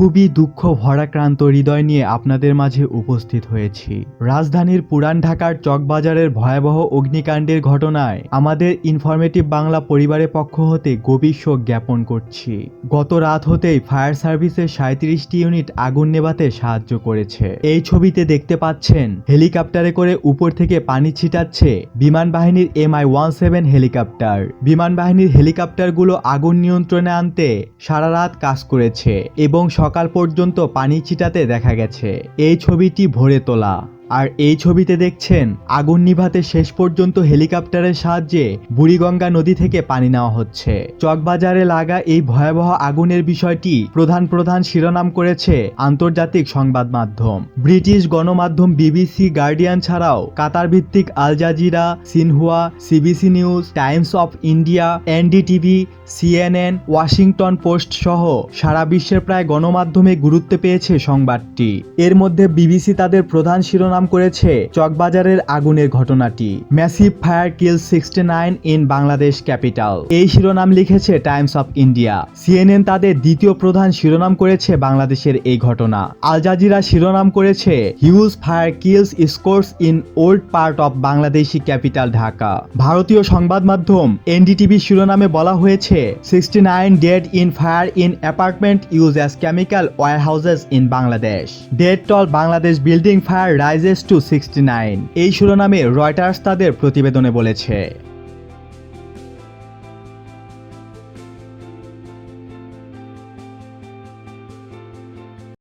খুবই দুঃখ ভরাক্রান্ত হৃদয় নিয়ে আপনাদের মাঝে উপস্থিত হয়েছি। রাজধানীর পুরান ঢাকার চকবাজারের ভয়াবহ অগ্নিকাণ্ডের ঘটনায় আমাদের ইনফরমেটিভ বাংলা পরিবারের পক্ষ হতে গভীর শোক জ্ঞাপন করছি। গত রাত হতেই ফায়ার সার্ভিসের সাঁত্রিশটি ইউনিট আগুন নেভাতে সাহায্য করেছে। এই ছবিতে দেখতে পাচ্ছেন, হেলিকপ্টারে করে উপর থেকে পানি ছিটাচ্ছে বিমান বাহিনীর M I one seven helicopter. বিমান বাহিনীর হেলিকপ্টারগুলো আগুন নিয়ন্ত্রণে আনতে সারা রাত কাজ করেছে এবং পর্যন্ত পানি ছিটাতে দেখা গেছে। এই ছবিটি ভোরে তোলা। আর এই ছবিতে দেখছেন, আগুন নিভাতে শেষ পর্যন্ত হেলিকপ্টারের সাহায্যে বুড়িগঙ্গা নদী থেকে পানি নেওয়া হচ্ছে। চকবাজারে লাগা এই ভয়াবহ আগুনের বিষয়টি প্রধান প্রধান শিরোনাম করেছে আন্তর্জাতিক সংবাদ মাধ্যম। ব্রিটিশ গণমাধ্যম বিবিসি গার্ডিয়ান ছাড়াও কাতার ভিত্তিক Al Jazeera, Xinhua, CBC News, Times of India, NDTV, CNN, Washington Post সহ সারা বিশ্বের প্রায় গণমাধ্যমে গুরুত্ব পেয়েছে সংবাদটি। এর মধ্যে বিবিসি তাদের প্রধান শিরোনাম করেছে চকবাজারের আগুনের ঘটনাটি। Massive fire kill sixty nine in Bangladesh capital এই শিরোনাম লিখেছে টাইমস অফ ইন্ডিয়া সিএনএন তাদের দ্বিতীয় প্রধান শিরোনাম করেছে বাংলাদেশের এই ঘটনা। আল জাজিরা শিরোনাম করেছে huge fire kills scores in old part of Bangladeshi capital Dhaka ভারতীয় সংবাদ মাধ্যম এনডিটিভি শিরোনামে বলা হয়েছে sixty nine dead in fire in apartment use as chemical warehouses in Bangladesh dead toll Bangladesh building fire rises to sixty nine এই শিরোনামে Reuters তাদের প্রতিবেদনে বলেছে।